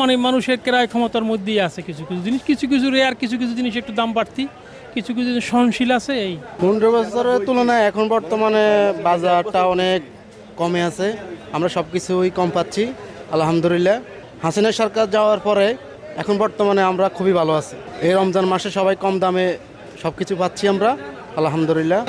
মানে মানুষের ক্রয় ক্ষমতার মধ্যেই আছে কিছু কিছু জিনিস। কিছু কিছু রেয়ার কিছু কিছু জিনিস একটু দাম বাড়তি, কিছু কিছু জিনিস সহনশীল আছে এই। পনেরো বাজারের তুলনায় এখন বর্তমানে বাজারটা অনেক কমে আছে। আমরা সব কিছুই কম পাচ্ছি, আলহামদুলিল্লাহ। হাসিনা সরকার যাওয়ার পরে এখন বর্তমানে আমরা খুবই ভালো আছি। এই রমজান মাসে সবাই কম দামে সব কিছু পাচ্ছি আমরা। আলহামদুলিল্লাহ।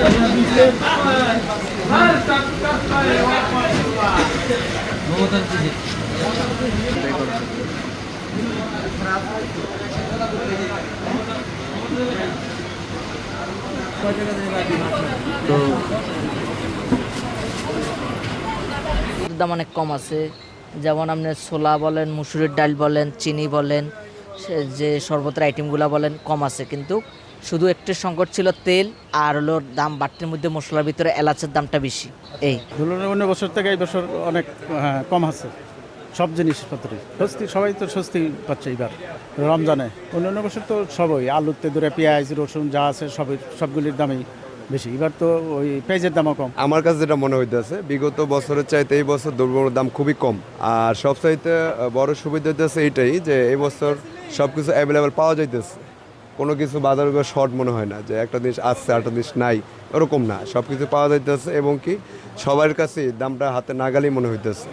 দাম অনেক কম আছে। যেমন আপনি ছোলা বলেন মুসুরির ডাল বলেন চিনি বলেন যে শরবতের আইটেমগুলো বলেন কম আছে। কিন্তু শুধু একটি সংকট ছিল তেল আর হলো দাম বাড়তির মধ্যে মশলার ভিতরে এলাচের দামটা বেশি। এই। তুলনায় অন্য বছর থেকে এই বছর অনেক হ্যাঁ, কম আছে। সব জিনিসপত্রই। স্বস্তি সবাই তো স্বস্তি পাচ্ছে এবার রমজানে। অন্য অন্য বছর তো সবই। আলুতে ধরে পেঁয়াজ রসুন যা আছে সবই সবগুলির দামই। বেশি। এবার তো ওই পেঁয়াজের দামও কম। আমার কাছে যেটা মনে হইতেছে বিগত বছরের চাইতে এই বছর দ্রব্যমূল্যের দাম খুবই কম। আর সবচাইতে বড় সুবিধা হইতেছে এইটাই যে এই বছর সব কিছু অ্যাভেলেবেল পাওয়া যাইতেছে। কোনো কিছু বাজার শর্ট মনে হয় না যে একটা জিনিস আসছে একটা জিনিস নাই ওরকম না। সব কিছু পাওয়া যাইতেছে এবং কি সবার কাছে দামটা হাতে নাগালেই মনে হইতেছে।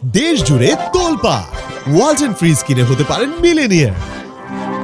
দেশ জুড়ে তোলপা ওয়ালটন ফ্রিজ কিনে হতে পারেন মিলেনিয়ার